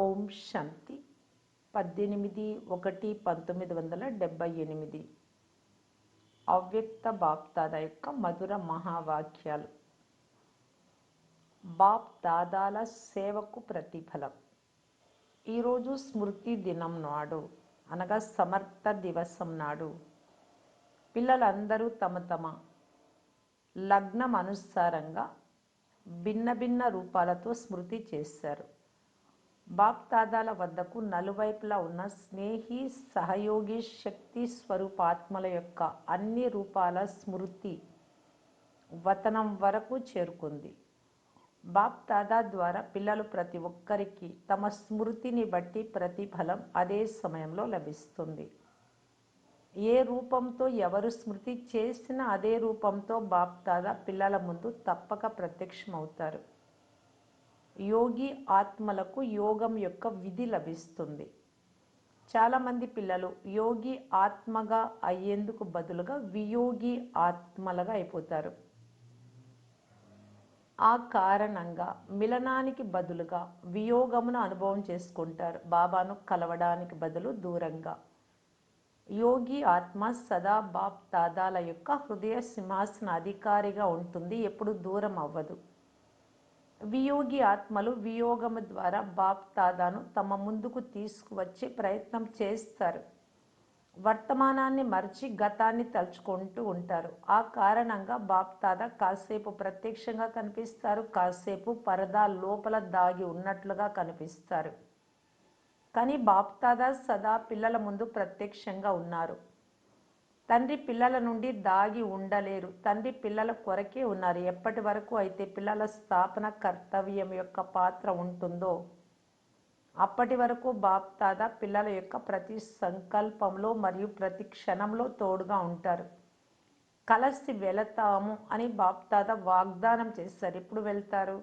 ఓం శాంతి. పద్దెనిమిది ఒకటి పంతొమ్మిది వందల డెబ్బై ఎనిమిది. అవ్యక్త బాప్దాద యొక్క మధుర మహావాక్యాలు. బాప్ దాదాల సేవకు ప్రతిఫలం. ఈరోజు స్మృతి దినం నాడు అనగా సమర్థ దివసం నాడు పిల్లలందరూ తమ తమ లగ్నం అనుసారంగా భిన్న భిన్న రూపాలతో స్మృతి చేశారు. బాగ్దాదాల వద్దకు నలువైపులా ఉన్న స్నేహి సహయోగి శక్తి స్వరూపాత్మల యొక్క అన్ని రూపాల స్మృతి వతనం వరకు చేరుకుంది. బాప్ దాదా ద్వారా పిల్లలు ప్రతి ఒక్కరికి తమ స్మృతిని బట్టి ప్రతిఫలం అదే సమయంలో లభిస్తుంది. ఏ రూపంతో ఎవరు స్మృతి చేసినా అదే రూపంతో బాప్ దాదా పిల్లల ముందు తప్పక ప్రత్యక్షమవుతారు. యోగి ఆత్మలకు యోగం యొక్క విధి లభిస్తుంది. చాలామంది పిల్లలు యోగి ఆత్మగా అయ్యేందుకు బదులుగా వియోగి ఆత్మలుగా అయిపోతారు. ఆ కారణంగా మిలనానికి బదులుగా వియోగమును అనుభవం చేసుకుంటారు. బాబాను కలవడానికి బదులు దూరంగా. యోగి ఆత్మ సదా బాప్ దాదాల యొక్క హృదయ సింహాసన అధికారిగా ఉంటుంది. ఎప్పుడు దూరం అవ్వదు. వియోగి ఆత్మలు వియోగము ద్వారా బాప్తాదాను తమ ముందుకు తీసుకువచ్చే ప్రయత్నం చేస్తారు. వర్తమానాన్ని మరచి గతాన్ని తలుచుకుంటూ ఉంటారు. ఆ కారణంగా బాప్తాద కాసేపు ప్రత్యక్షంగా కనిపిస్తారు. కాసేపు పరదా లోపల దాగి ఉన్నట్లుగా కనిపిస్తారు. కానీ బాప్తాద సదా పిల్లల ముందు ప్రత్యక్షంగా ఉన్నారు. తండ్రి పిల్లల నుండి దాగి ఉండలేరు. తండ్రి పిల్లల కొరకే ఉన్నారు. ఎప్పటి వరకు అయితే పిల్లల స్థాపన కర్తవ్యం యొక్క పాత్ర ఉంటుందో అప్పటి వరకు బాప్ పిల్లల యొక్క ప్రతి సంకల్పంలో మరియు ప్రతి క్షణంలో తోడుగా ఉంటారు. కలిసి వెళతాము అని బాప్ వాగ్దానం చేస్తారు. ఎప్పుడు వెళ్తారు?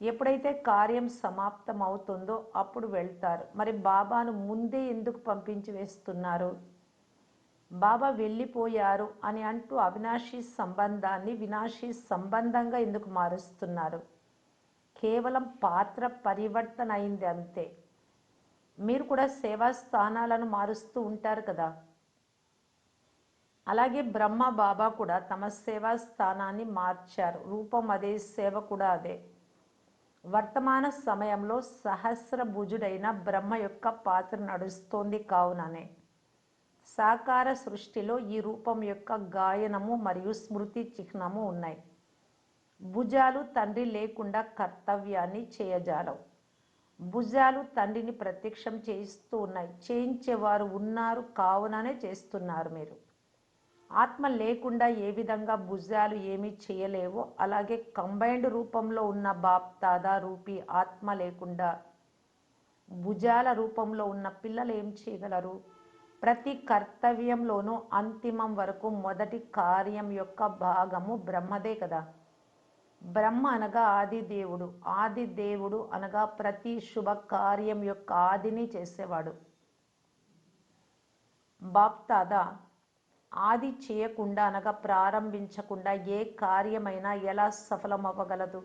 ఎప్పుడైతే కార్యం సమాప్తం అవుతుందో అప్పుడు వెళ్తారు. మరి బాబాను ముందే ఎందుకు పంపించి వేస్తున్నారు? బాబా వెళ్ళిపోయారు అని అంటూ అవినాశి సంబంధాన్ని వినాశీ సంబంధంగా ఎందుకు మారుస్తున్నారు? కేవలం పాత్ర పరివర్తన అయింది అంతే. మీరు కూడా సేవా స్థానాలను మారుస్తూ ఉంటారు కదా. అలాగే బ్రహ్మ బాబా కూడా తమ సేవా స్థానాన్ని మార్చారు. రూపం అదే సేవ కూడా అదే. వర్తమాన సమయంలో సహస్ర భుజుడైన బ్రహ్మ యొక్క పాత్ర నడుస్తోంది కావుననే. సాకార సృష్టిలో ఈ రూపం యొక్క గాయనము మరియు స్మృతి చిహ్నము ఉన్నాయి. భుజాలు తండ్రి లేకుండా కర్తవ్యాన్ని చేయజాలవు. భుజాలు తండ్రిని ప్రత్యక్షం చేయిస్తూ ఉన్నాయి. చేయించేవారు ఉన్నారు కావుననే చేస్తున్నారు మీరు. ఆత్మ లేకుండా ఏ విధంగా భుజాలు ఏమీ చేయలేవో అలాగే కంబైన్డ్ రూపంలో ఉన్న బాప్ దాదా రూపీ ఆత్మ లేకుండా భుజాల రూపంలో ఉన్న పిల్లలు ఏం చేయగలరు? ప్రతి కర్తవ్యంలోనూ అంతిమం వరకు మొదటి కార్యం యొక్క భాగము బ్రహ్మదే కదా. బ్రహ్మ అనగా ఆది దేవుడు. ఆది దేవుడు అనగా ప్రతి శుభ కార్యం యొక్క ఆదిని చేసేవాడు. బాప్తాదా ఆది చేయకుండా అనగా ప్రారంభించకుండా ఏ కార్యమైనా ఎలా సఫలం అవ్వగలదు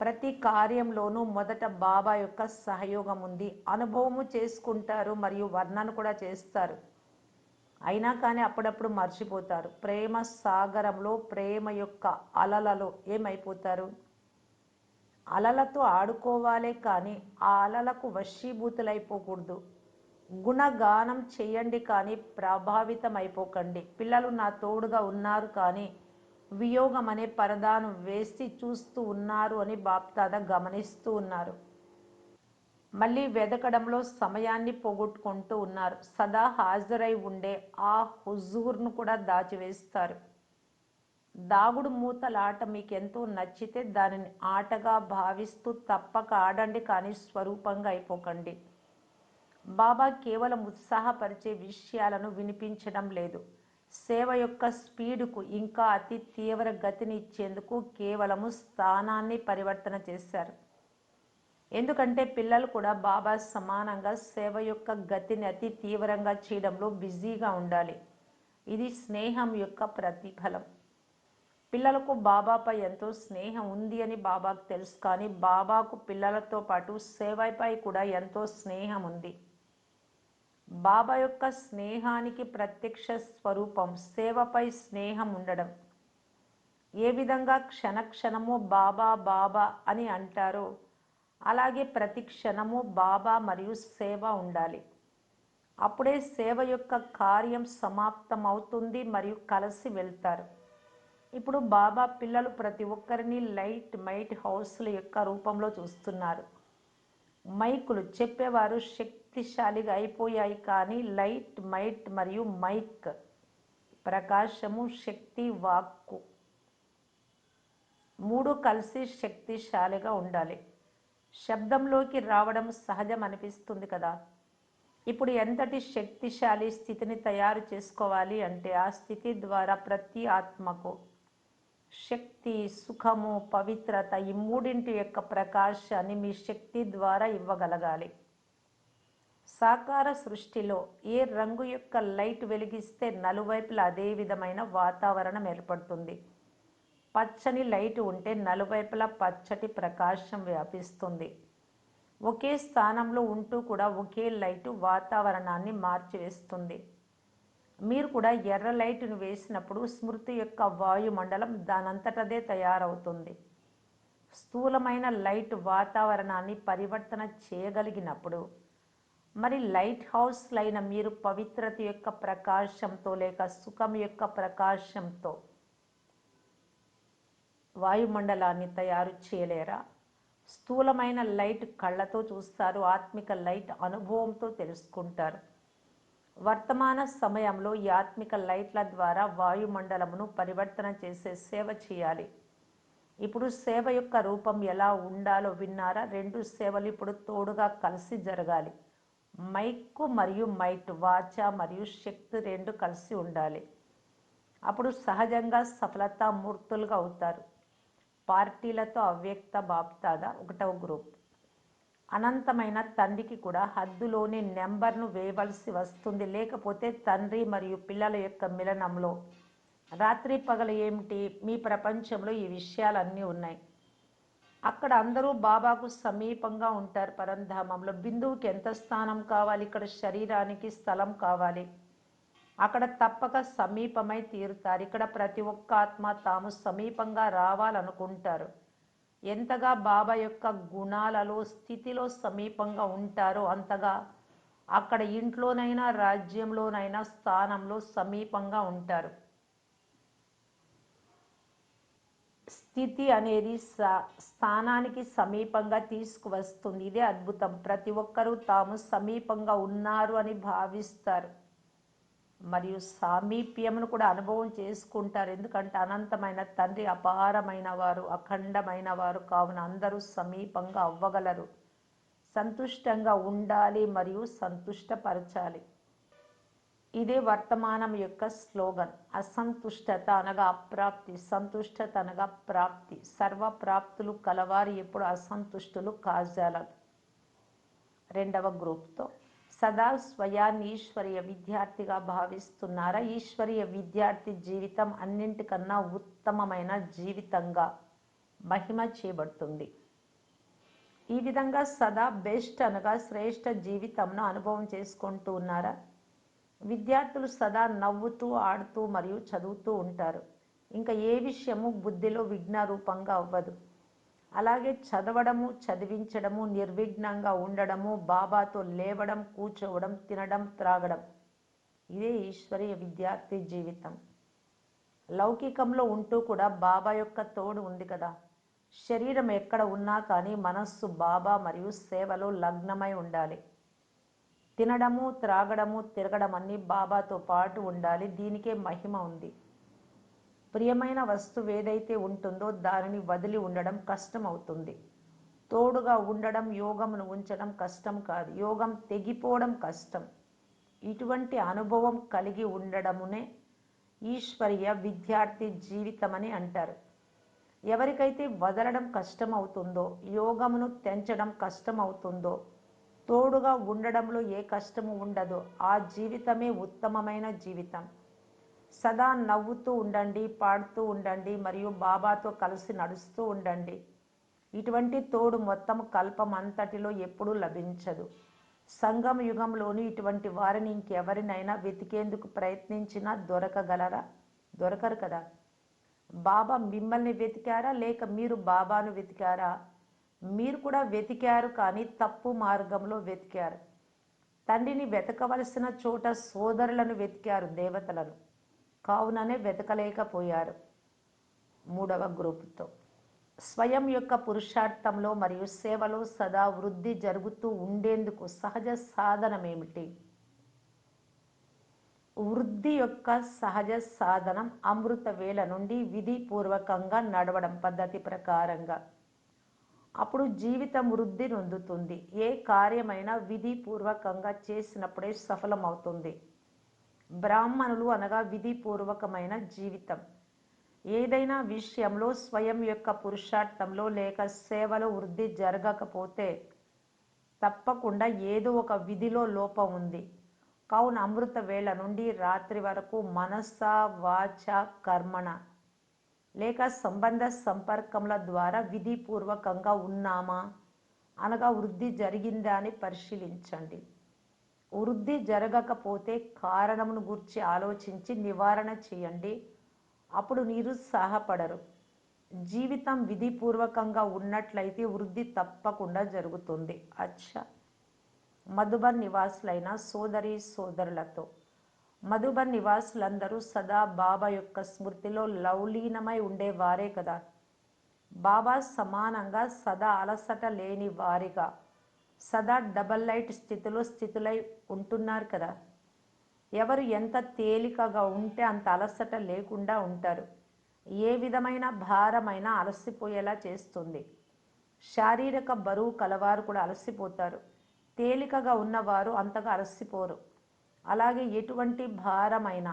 ప్రతి కార్యంలోనూ మొదట బాబా యొక్క సహయోగం ఉంది. అనుభవము చేసుకుంటారు మరియు వర్ణన కూడా చేస్తారు. అయినా కానీ అప్పుడప్పుడు మర్చిపోతారు. ప్రేమ సాగరంలో ప్రేమ యొక్క అలలలో ఏమైపోతారు? అలలతో ఆడుకోవాలే కానీ ఆ అలలకు వశీభూతులైపోకూడదు. గుణగానం చేయండి కానీ ప్రభావితం అయిపోకండి పిల్లలు నా తోడుగా ఉన్నారు కానీ వియోగం అనే పరదాను వేసి చూస్తూ ఉన్నారు అని బాప్దాద గమనిస్తూ ఉన్నారు. మళ్ళీ వెదకడంలో సమయాన్ని పోగొట్టుకుంటూ ఉన్నారు. సదా హాజరై ఉండే ఆ హుజూర్ను కూడా దాచివేస్తారు. దాగుడు మూతలాట మీకు ఎంతో నచ్చితే దానిని ఆటగా భావిస్తూ తప్పక ఆడండి కానీ స్వరూపంగా అయిపోకండి. బాబా కేవలం ఉత్సాహపరిచే విషయాలను వినిపించడం లేదు. సేవ యొక్క స్పీడుకు ఇంకా అతి తీవ్ర గతిని ఇచ్చేందుకు కేవలము స్థానాన్ని పరివర్తన చేశారు. ఎందుకంటే పిల్లలు కూడా బాబా సమానంగా సేవ యొక్క గతిని అతి తీవ్రంగా చేయడంలో బిజీగా ఉండాలి. ఇది స్నేహం యొక్క ప్రతిఫలం. పిల్లలకు బాబాపై ఎంతో స్నేహం ఉంది అని బాబాకు తెలుసు కానీ బాబాకు పిల్లలతో పాటు సేవపై కూడా ఎంతో స్నేహం ఉంది. బాబా యొక్క స్నేహానికి ప్రత్యక్ష స్వరూపం సేవపై స్నేహం ఉండడం. ఏ విధంగా క్షణక్షణము బాబా బాబా అని అంటారో అలాగే ప్రతి క్షణము బాబా మరియు సేవ ఉండాలి. అప్పుడే సేవ యొక్క కార్యం సమాప్తం అవుతుంది మరియు కలిసి వెళ్తారు. ఇప్పుడు బాబా పిల్లలు ప్రతి ఒక్కరిని లైట్ మైట్ హౌస్ల యొక్క రూపంలో చూస్తున్నారు. మైకులు చెప్పేవారు శక్తిశాలిగా అయిపోయాయి కానీ లైట్ మైట్ మరియు మైక్ ప్రకాశము శక్తి వాక్కు. మూడు కలిసి శక్తిశాలిగా ఉండాలి. శబ్దంలోకి రావడం సహజం అనిపిస్తుంది కదా. ఇప్పుడు ఎంతటి శక్తిశాలి స్థితిని తయారు చేసుకోవాలి అంటే ఆ స్థితి ద్వారా ప్రతి ఆత్మకు శక్తి సుఖము పవిత్రత ఈ మూడింటి యొక్క ప్రకాశాన్ని మీ శక్తి ద్వారా ఇవ్వగలగాలి. సాకార సృష్టిలో ఏ రంగు యొక్క లైట్ వెలిగిస్తే నలువైపులా అదే విధమైన వాతావరణం ఏర్పడుతుంది. పచ్చని లైట్ ఉంటే నలువైపులా పచ్చటి ప్రకాశం వ్యాపిస్తుంది. ఒకే స్థానంలో ఉంటూ కూడా ఒకే లైటు వాతావరణాన్ని మార్చివేస్తుంది. మీరు కూడా ఎర్ర లైటును వేసినప్పుడు స్మృతి యొక్క వాయుమండలం దానంతటదే తయారవుతుంది. స్థూలమైన లైట్ వాతావరణాన్ని పరివర్తన చేయగలిగినప్పుడు మరి లైట్ హౌస్లైన మీరు పవిత్రత యొక్క ప్రకాశంతో లేక సుఖం యొక్క ప్రకాశంతో వాయుమండలాన్ని తయారు చేయలేరా? స్థూలమైన లైట్ కళ్ళతో చూస్తారు ఆత్మిక లైట్ అనుభవంతో తెలుసుకుంటారు. వర్తమాన సమయంలో ఈ ఆత్మిక లైట్ల ద్వారా వాయుమండలమును పరివర్తన చేసే సేవ చేయాలి. ఇప్పుడు సేవ యొక్క రూపం ఎలా ఉండాలో విన్నారా? రెండు సేవలు ఇప్పుడు తోడుగా కలిసి జరగాలి. మైక్కు మరియు మైట్ వాచ మరియు శక్తి రెండు కలిసి ఉండాలి. అప్పుడు సహజంగా సఫలతా మూర్తులుగా అవుతారు. పార్టీలతో అవ్యక్త బాప్తాద ఒకటవ గ్రూప్. అనంతమైన తండ్రికి కూడా హద్దులోని నెంబర్ను వేయవలసి వస్తుంది. లేకపోతే తండ్రి మరియు పిల్లల యొక్క మిలనంలో. రాత్రి పగలు ఏమిటి? మీ ప్రపంచంలో ఈ విషయాలన్నీ ఉన్నాయి. అక్కడ అందరూ బాబాకు సమీపంగా ఉంటారు పరంధామంలో. బిందువుకి ఎంత స్థానం కావాలి? ఇక్కడ శరీరానికి స్థలం కావాలి. అక్కడ తప్పక సమీపమై తీరుతారు. ఇక్కడ ప్రతి ఒక్క ఆత్మ తాము సమీపంగా రావాలనుకుంటారు. ఎంతగా బాబా యొక్క గుణాలలో స్థితిలో సమీపంగా ఉంటారో అంతగా అక్కడ ఇంట్లోనైనా రాజ్యంలోనైనా స్థానంలో సమీపంగా ఉంటారు. స్థితి అనేది స్థానానికి సమీపంగా తీసుకువస్తుంది. ఇదే అద్భుతం. ప్రతి ఒక్కరూ తాము సమీపంగా ఉన్నారు అని భావిస్తారు. మరియు సామీప్యమును కూడా అనుభవం చేసుకుంటారు. ఎందుకంటే అనంతమైన తండ్రి అపారమైన వారు అఖండమైన వారు కావున అందరూ సమీపంగా అవ్వగలరు. సంతుష్టంగా ఉండాలి మరియు సంతుష్టపరచాలి. ఇదే వర్తమానం యొక్క స్లోగన్. అసంతుష్టత అనగా అప్రాప్తి సంతుష్టత అనగా ప్రాప్తి. సర్వ ప్రాప్తులు కలవారు ఎప్పుడు అసంతుష్టులు కాజాలరు రెండవ గ్రూప్తో. సదా స్వయాన్ని ఈశ్వరీయ విద్యార్థిగా భావిస్తున్నారా? ఈశ్వరీయ విద్యార్థి జీవితం అన్నింటికన్నా ఉత్తమమైన జీవితంగా మహిమ చేయబడుతుంది ఈ విధంగా సదా బెస్ట్ అనగా శ్రేష్ఠ జీవితంను అనుభవం చేసుకుంటూ ఉన్నారా? విద్యార్థులు సదా నవ్వుతూ ఆడుతూ మరియు చదువుతూ ఉంటారు. ఇంకా ఏ విషయము బుద్ధిలో విఘ్న రూపంగా అవ్వదు. అలాగే చదవడము చదివించడము నిర్విఘ్నంగా ఉండడము బాబాతో లేవడం కూర్చోవడం తినడం త్రాగడం ఇదే ఈశ్వరీయ విద్యార్థి జీవితం. లౌకికంలో ఉంటూ కూడా బాబా యొక్క తోడు ఉంది కదా. శరీరం ఎక్కడ ఉన్నా కానీ మనస్సు బాబా మరియు సేవలో లగ్నమై ఉండాలి. తినడము త్రాగడము తిరగడం అన్నీ బాబాతో పాటు ఉండాలి. దీనికే మహిమ ఉంది. ప్రియమైన వస్తువు ఏదైతే ఉంటుందో దానిని వదిలి ఉండడం కష్టం అవుతుంది. తోడుగా ఉండడం యోగమును ఉంచడం కష్టం కాదు. యోగం తెగిపోవడం కష్టం. ఇటువంటి అనుభవం కలిగి ఉండడమునే ఈశ్వరీయ విద్యార్థి జీవితం అని అంటారు. ఎవరికైతే వదలడం కష్టమవుతుందో యోగమును తెంచడం కష్టమవుతుందో తోడుగా ఉండడంలో ఏ కష్టము ఉండదు. ఆ జీవితమే ఉత్తమమైన జీవితం. సదా నవ్వుతూ ఉండండి పాడుతూ ఉండండి మరియు బాబాతో కలిసి నడుస్తూ ఉండండి. ఇటువంటి తోడు మొత్తం కల్పం అంతటిలో ఎప్పుడూ లభించదు. సంగమ యుగంలోని ఇటువంటి వారిని ఇంకెవరినైనా వెతికేందుకు ప్రయత్నించినా దొరకగలరా? దొరకరు కదా. బాబా మిమ్మల్ని వెతికారా? లేక మీరు బాబాను వెతికారా? మీరు కూడా వెతికారు కానీ తప్పు మార్గంలో వెతికారు. తండ్రిని వెతకవలసిన చోట సోదరులను వెతికారు దేవతలను. కావుననే వెతకలేకపోయారు మూడవ గ్రూపుతో. స్వయం యొక్క పురుషార్థంలో మరియు సేవలో సదా వృద్ధి జరుగుతూ ఉండేందుకు సహజ సాధనమేమిటి? వృద్ధి యొక్క సహజ సాధనం అమృత వేళ నుండి విధిపూర్వకంగా నడవడం పద్ధతి ప్రకారంగా. అప్పుడు జీవితం వృద్ధి నొందుతుంది. ఏ కార్యమైనా విధిపూర్వకంగా చేసినప్పుడే సఫలమవుతుంది. బ్రాహ్మణులు అనగా విధిపూర్వకమైన జీవితం. ఏదైనా విషయంలో స్వయం యొక్క పురుషార్థంలో లేక సేవలో వృద్ధి జరగకపోతే తప్పకుండా ఏదో ఒక విధిలో లోపం ఉంది. కావున అమృత వేళ నుండి రాత్రి వరకు మనస వాచ కర్మణ. లేక సంబంధ సంపర్కముల ద్వారా విధిపూర్వకంగా ఉన్నామా? అనగా వృద్ధి జరిగిందా అని పరిశీలించండి. వృద్ధి జరగకపోతే కారణమును గురించి ఆలోచించి నివారణ చేయండి. అప్పుడు నిరుత్సాహపడరు జీవితం విధిపూర్వకంగా ఉన్నట్లయితే వృద్ధి తప్పకుండా జరుగుతుంది. అచ్చా! మధుబన్ నివాసులైన సోదరి సోదరులతో మధుబన్ నివాసులందరూ సదా బాబా యొక్క స్మృతిలో లౌలీనమై ఉండేవారే కదా. బాబా సమానంగా సదా అలసట లేని వారిగా సదా డబల్ లైట్ స్థితిలో స్థితులై ఉంటున్నారు కదా. ఎవరు ఎంత తేలికగా ఉంటే అంత అలసట లేకుండా ఉంటారు. ఏ విధమైన భారమైన అలసిపోయేలా చేస్తుంది. శారీరక బరువు కలవారు కూడా అలసిపోతారు. తేలికగా ఉన్నవారు అంతగా అలసిపోరు. అలాగే ఎటువంటి భారమైనా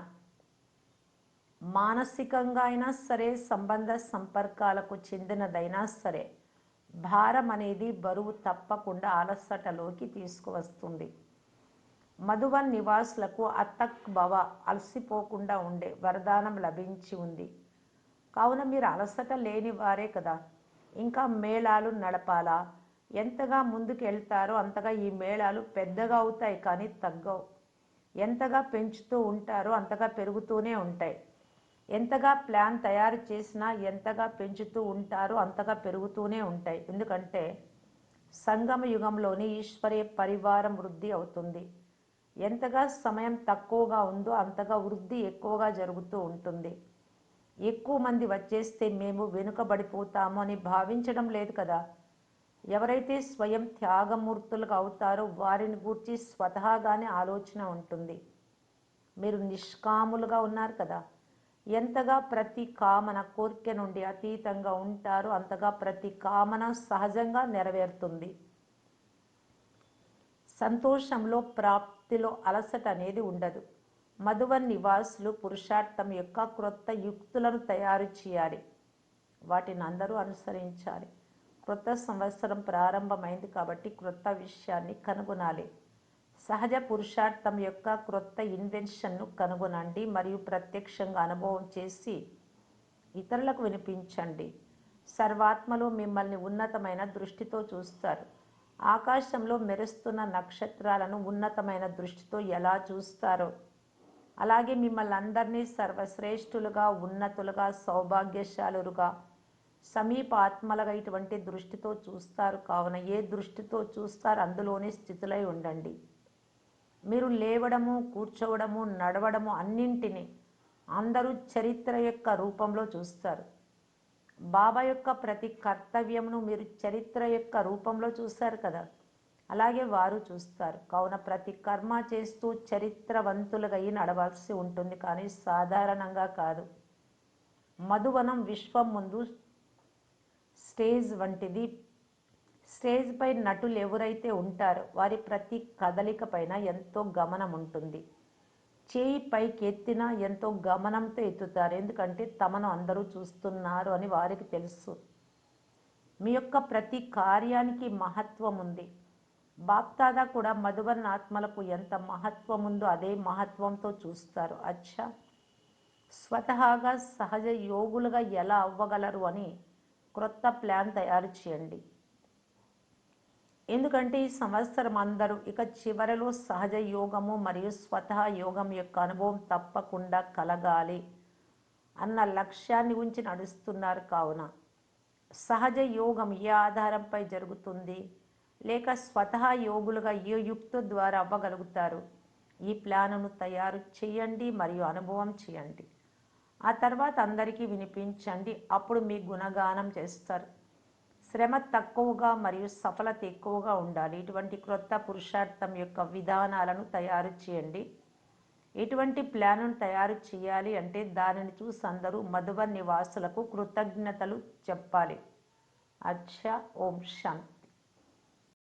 మానసికంగా అయినా సరే సంబంధ సంపర్కాలకు చెందినదైనా సరే భారం అనేది బరువు తప్పకుండా అలసటలోకి తీసుకువస్తుంది. మధువన్ నివాసులకు అతక్ భవ అలసిపోకుండా ఉండే వరదానం లభించి ఉంది. కావున మీరు అలసట లేని వారే కదా. ఇంకా మేళాలు నడపాలా? ఎంతగా ముందుకు వెళ్తారో అంతగా ఈ మేళాలు పెద్దగా అవుతాయి కానీ తగ్గవు. ఎంతగా పెంచుతూ ఉంటారో అంతగా పెరుగుతూనే ఉంటాయి. ఎంతగా ప్లాన్ తయారు చేసినా ఎంతగా పెంచుతూ ఉంటారో అంతగా పెరుగుతూనే ఉంటాయి. ఎందుకంటే సంగమ యుగంలోని ఈశ్వరీయ పరివారం వృద్ధి అవుతుంది. ఎంతగా సమయం తక్కువగా ఉందో అంతగా వృద్ధి ఎక్కువగా జరుగుతూ ఉంటుంది. ఎక్కువ మంది వచ్చేస్తే మేము వెనుకబడిపోతాము అని భావించడం లేదు కదా. ఎవరైతే స్వయం త్యాగమూర్తులుగా అవుతారో వారిని గూర్చి స్వతహాగానే ఆలోచన ఉంటుంది. మీరు నిష్కాములుగా ఉన్నారు కదా. ఎంతగా ప్రతి కామన కోరిక నుండి అతీతంగా ఉంటారో అంతగా ప్రతి కామన సహజంగా నెరవేరుతుంది. సంతోషంలో ప్రాప్తిలో అలసట అనేది ఉండదు. మధువన్ నివాసులు పురుషార్థం యొక్క క్రొత్త యుక్తులను తయారు చేయాలి. వాటిని అందరూ అనుసరించాలి. క్రొత్త సంవత్సరం ప్రారంభమైంది కాబట్టి క్రొత్త విషయాన్ని కనుగొనాలి. సహజ పురుషార్థం యొక్క క్రొత్త ఇన్వెన్షన్ను కనుగొనండి మరియు ప్రత్యక్షంగా అనుభవం చేసి ఇతరులకు వినిపించండి. సర్వాత్మలు మిమ్మల్ని ఉన్నతమైన దృష్టితో చూస్తారు. ఆకాశంలో మెరుస్తున్న నక్షత్రాలను ఉన్నతమైన దృష్టితో ఎలా చూస్తారో? అలాగే మిమ్మల్ని అందరినీ సర్వశ్రేష్ఠులుగా ఉన్నతులుగా సౌభాగ్యశాలురుగా సమీప ఆత్మలగైటువంటి దృష్టితో చూస్తారు. కావున ఏ దృష్టితో చూస్తారు అందులోనే స్థితులై ఉండండి. మీరు లేవడము కూర్చోవడము నడవడము అన్నింటినీ అందరూ చరిత్ర యొక్క రూపంలో చూస్తారు. బాబా యొక్క ప్రతి కర్తవ్యమును మీరు చరిత్ర యొక్క రూపంలో చూస్తారు కదా. అలాగే వారు చూస్తారు. కావున ప్రతి కర్మ చేస్తూ చరిత్రవంతులుగా నడవాల్సి ఉంటుంది. కానీ సాధారణంగా కాదు. మధువనం విశ్వం ముందు స్టేజ్ వంటిది. స్టేజ్ పై నటులు ఎవరైతే ఉంటారో వారి ప్రతి కదలిక పైన ఎంతో గమనం ఉంటుంది. చేయి పైకి ఎత్తినా ఎంతో గమనంతో ఎత్తుతారు. ఎందుకంటే తమను అందరూ చూస్తున్నారు అని వారికి తెలుసు. మీ యొక్క ప్రతి కార్యానికి మహత్వం ఉంది. బాప్తాదా కూడా మధువర్ణ ఆత్మలకు ఎంత మహత్వం ఉందో అదే మహత్వంతో చూస్తారు. అచ్చా! స్వతహాగా సహజ యోగులుగా ఎలా అవ్వగలరు అని క్రొత్త ప్లాన్ తయారు చేయండి. ఎందుకంటే ఈ సంవత్సరం అందరూ ఇక చివరిలో సహజ యోగము మరియు స్వతహా యోగం యొక్క అనుభవం తప్పకుండా కలగాలి అన్న లక్ష్యాన్ని ఉంచి నడుస్తున్నారు కావున. సహజ యోగం ఏ ఆధారంపై జరుగుతుంది? లేక స్వతహా యోగులుగా ఏ యుక్త ద్వారా అవ్వగలుగుతారు? ఈ ప్లాన్ను తయారు చేయండి మరియు అనుభవం చేయండి. ఆ తర్వాత అందరికీ వినిపించండి. అప్పుడు మీ గుణగానం చేస్తారు. శ్రమ తక్కువగా మరియు సఫలత ఎక్కువగా ఉండాలి. ఇటువంటి క్రొత్త పురుషార్థం యొక్క విధానాలను తయారు చేయండి. ఎటువంటి ప్లాన్ను తయారు చేయాలి అంటే దానిని చూసి అందరూ మధుబన్ నివాసులకు కృతజ్ఞతలు చెప్పాలి. అచ్చా ఓం శాంతి